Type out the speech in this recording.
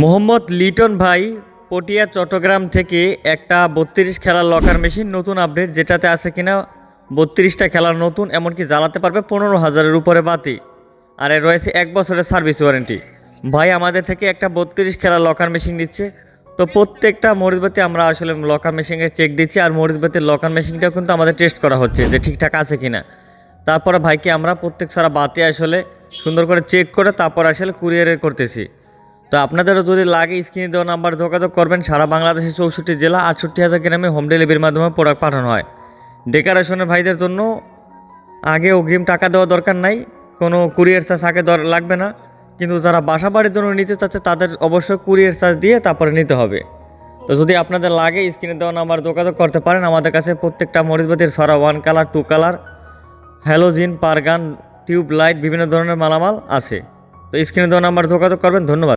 মোহাম্মদ লিটন ভাই, পটিয়া, চট্টগ্রাম থেকে একটা বত্রিশ খেলার লকার মেশিন নতুন আপডেট যেটাতে আছে কিনা, বত্রিশটা খেলার নতুন, এমনকি জ্বালাতে পারবে পনেরো হাজারের উপরে বাতি। আর এর রয়েছে এক বছরের সার্ভিস ওয়ারেন্টি ভাই, আমাদের থেকে একটা বত্রিশ খেলার লকার মেশিন দিচ্ছে তো প্রত্যেকটা মরিচবাতি আমরা আসলে লকার মেশিনে চেক দিচ্ছি, আর মরিচবাতির লকার মেশিনটাও কিন্তু আমাদের টেস্ট করা হচ্ছে যে ঠিকঠাক আছে কিনা। তারপরে ভাইকে আমরা প্রত্যেক সারা বাতি আসলে সুন্দর করে চেক করে তারপর আসলে কুরিয়ারে করতেছি। তো আপনাদেরও যদি লাগে স্ক্রিনে দেওয়া নাম্বার যোগাযোগ করবেন, সারা বাংলাদেশের চৌষট্টি জেলা আটষট্টি হাজার গ্রামে হোম ডেলিভারির মাধ্যমে প্রোডাক্ট পাঠানো হয়। ডেকারেশনের ভাইদের জন্য আগে অগ্রিম টাকা দেওয়া দরকার নাই, কোনো কুরিয়ার চার্জ আগে লাগবে না। কিন্তু যারা বাসা বাড়ির জন্য নিতে চাচ্ছে, তাদের অবশ্যই কুরিয়ার চার্জ দিয়ে তারপরে নিতে হবে। তো যদি আপনাদের লাগে, স্ক্রিনে দেওয়া নাম্বার যোগাযোগ করতে পারেন। আমাদের কাছে প্রত্যেকটা মরিচবাতির সরা one colour two colour halogen পারগান tube light বিভিন্ন ধরনের মালামাল আছে। তো স্ক্রিনে দেওয়া নাম্বার যোগাযোগ করবেন। ধন্যবাদ।